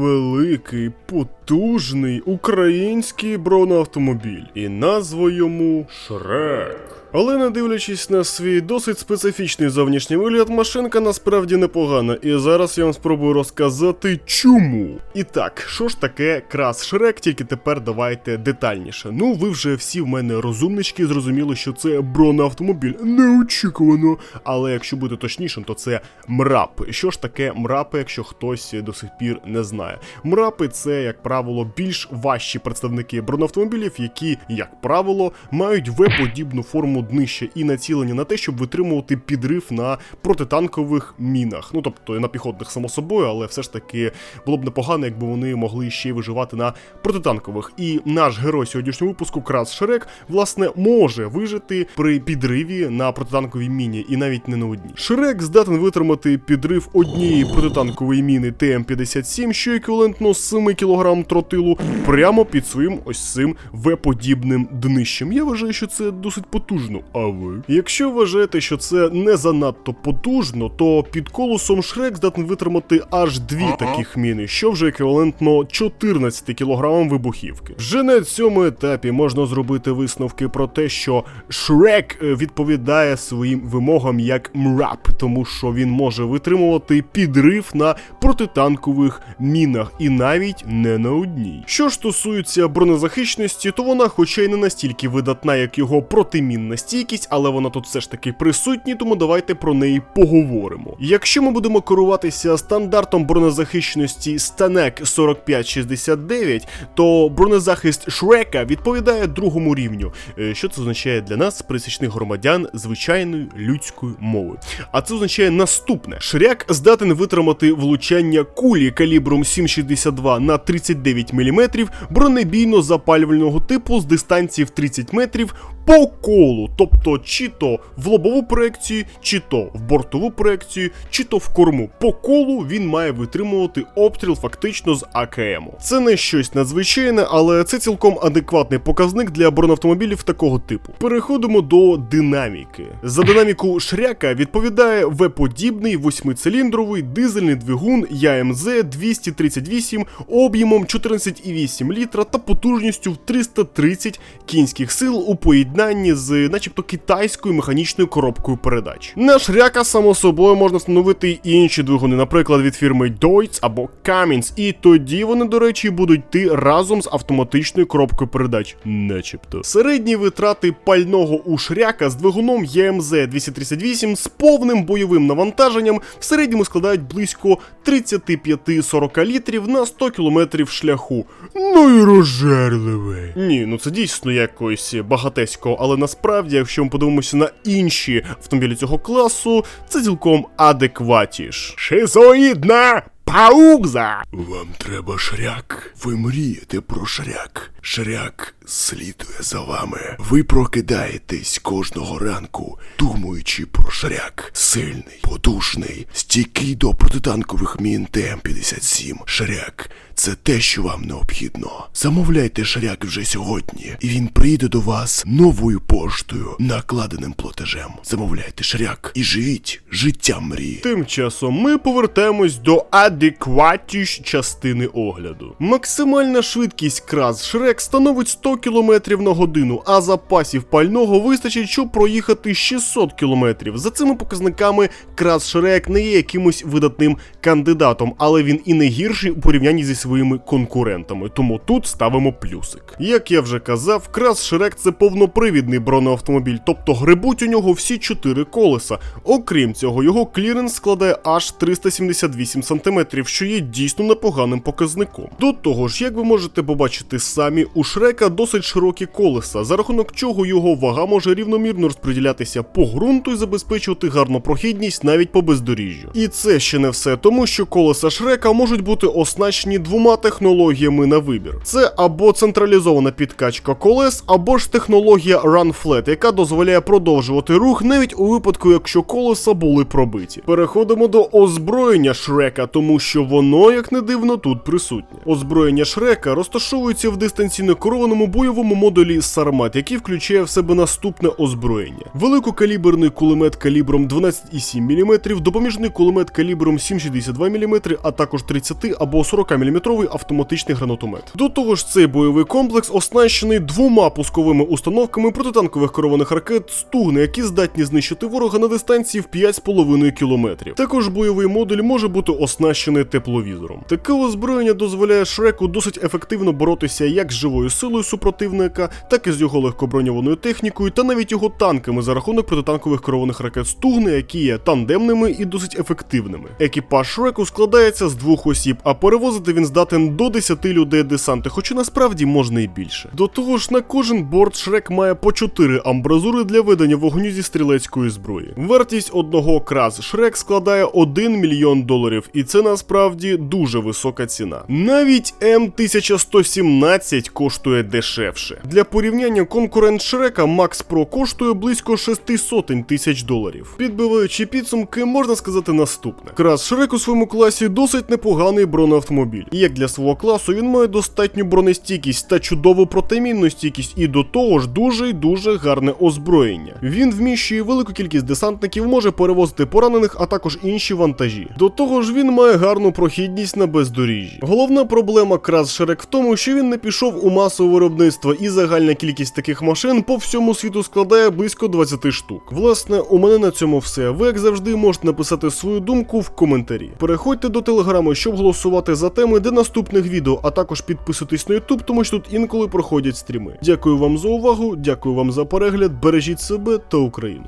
will великий, потужний український бронеавтомобіль. І назва йому Шрек. Але не дивлячись на свій досить специфічний зовнішній вигляд, машинка насправді непогана, і зараз я вам спробую розказати чому. І так, що ж таке крас Шрек, тільки тепер давайте детальніше. Ну, ви вже всі в мене розумнички, зрозуміли, що це бронеавтомобіль. Неочікувано. Але якщо бути точнішим, то це мрап. Що ж таке мрапи, якщо хтось до сих пір не знає? Мрапи це, як правило, більш важчі представники бронеавтомобілів, які, як правило, мають В-подібну форму днища і націлені на те, щоб витримувати підрив на протитанкових мінах. Ну тобто на піхотних, само собою, але все ж таки було б непогано, якби вони могли ще й виживати на протитанкових. І наш герой сьогоднішнього випуску Крас Шрек, власне, може вижити при підриві на протитанковій міні, і навіть не на одній. Шрек здатен витримати підрив однієї протитанкової міни ТМ-57, що еквівалентно 7 кг тротилу, прямо під своїм ось цим В-подібним днищем. Я вважаю, що це досить потужно. А ви? Якщо вважаєте, що це не занадто потужно, то під колосом Шрек здатен витримати аж дві таких міни, що вже еквівалентно 14 кг вибухівки. Вже на цьому етапі можна зробити висновки про те, що Шрек е, відповідає своїм вимогам як мрап, тому що він може витримувати підрив на протитанкових мінах, і навіть не на одній. Що ж стосується бронезахищеності, то вона, хоча й не настільки видатна, як його протимінна стійкість, але вона тут все ж таки присутня, тому давайте про неї поговоримо. Якщо ми будемо керуватися стандартом бронезахищеності Stanek 4569, то бронезахист Шрека відповідає другому рівню. Е, Що це означає для нас, пересічних громадян, звичайної людської мови? А це означає наступне: Шрек здатен витримати влучання кулі калібром 7,62 на 39 мм бронебійно-запалювального типу з дистанції в 30 метрів по колу, тобто чи то в лобову проекцію, чи то в бортову проекцію, чи то в корму. По колу він має витримувати обстріл фактично з АКМ. Це не щось надзвичайне, але це цілком адекватний показник для бронеавтомобілів такого типу. Переходимо до динаміки. За динаміку шряка відповідає В-подібний восьмициліндровий дизельний двигун ЯМЗ 238 об'ємом 14,8 літра та потужністю в 330 кінських сил у поєднанні з, начебто, китайською механічною коробкою передач. На шряка, само собою, можна встановити й інші двигуни, наприклад, від фірми Deutz або Cummins, і тоді вони, до речі, будуть йти разом з автоматичною коробкою передач, начебто. Середні витрати пального у шряка з двигуном ЄМЗ 238 з повним бойовим навантаженням в середньому складають близько 35-40 літрів на 100 кілометрів шляху. Ну і розжерливий. Ні, ну це дійсно якось багатесько, але насправді, якщо ми подивимося на інші автомобілі цього класу, це цілком адекватіш. Шизоїдна пауза! Вам треба шряк. Ви мрієте про шряк. Шряк слідує за вами. Ви прокидаєтесь кожного ранку, думаючи про шряк. Сильний, потужний, стійкий до протитанкових мін ТМ-57. Шряк це те, що вам необхідно. Замовляйте шряк вже сьогодні, і він прийде до вас новою поштою, накладеним платежем. Замовляйте шряк і живіть життям мрії. Тим часом ми повертаємось до адекватіш частини огляду. Максимальна швидкість крас Шрек становить 100 км на годину, а запасів пального вистачить, щоб проїхати 600 км. За цими показниками крас Шрек не є якимось видатним кандидатом, але він і не гірший у порівнянні зі своїми конкурентами. Тому тут ставимо плюсик. Як я вже казав, крас Шрек це повнопривідний бронеавтомобіль, тобто грибуть у нього всі чотири колеса. Окрім цього, його кліренс складає аж 378 см, що є дійсно непоганим показником. До того ж, як ви можете побачити самі, у Шрека досить широкі колеса, за рахунок чого його вага може рівномірно розподілятися по ґрунту і забезпечувати гарну прохідність навіть по бездоріжжю. І це ще не все, тому що колеса Шрека можуть бути оснащені двома технологіями на вибір: це або централізована підкачка колес, або ж технологія Run Flat, яка дозволяє продовжувати рух навіть у випадку, якщо колеса були пробиті. Переходимо до озброєння Шрека, тому що воно, як не дивно, тут присутнє. Озброєння Шрека розташовується в дистанційно керованому бойовому модулі Сармат, який включає в себе наступне озброєння: великокаліберний кулемет калібром 12,7 мм, допоміжний кулемет калібром 7,62 мм, а також 30 або 40 мм автоматичний гранатомет. До того ж, цей бойовий комплекс оснащений двома пусковими установками протитанкових керованих ракет Стугни, які здатні знищити ворога на дистанції в 5,5 км. Також бойовий модуль може бути оснащений тепловізором. Таке озброєння дозволяє Шреку досить ефективно боротися як з живою силою супротивника, так і з його легкоброньованою технікою, та навіть його танками за рахунок протитанкових керованих ракет Стугни, які є тандемними і досить ефективними. Екіпаж Шреку складається з двох осіб, а перевозити він здатен до 10 людей десанти, хоча насправді можна і більше. До того ж, на кожен борт Шрек має по 4 амбразури для ведення вогню зі стрілецької зброї. Вартість одного краз Шрек складає 1 мільйон доларів, і це насправді дуже висока ціна. Навіть М1117 коштує дешевше. Для порівняння конкурент Шрека Max Pro коштує близько 6 сотень тисяч доларів. Підбиваючи підсумки, можна сказати наступне: крас Шрек у своєму класі досить непоганий бронеавтомобіль. І як для свого класу він має достатню бронестійкість та чудову протимінну стійкість, і до того ж дуже й дуже гарне озброєння. Він вміщує велику кількість десантників, може перевозити поранених, а також інші вантажі. До того ж, він має гарну прохідність на бездоріжжі. Головна проблема крас Шрек в тому, що він не пішов у масове виробництво, і загальна кількість таких машин по всьому світу складає близько 20 штук. Власне, у мене на цьому все. Ви, як завжди, можете написати свою думку в коментарі. Переходьте до телеграму, щоб голосувати за теми для наступних відео, а також підписуйтесь на YouTube, тому що тут інколи проходять стріми. Дякую вам за увагу, дякую вам за перегляд, бережіть себе та Україну.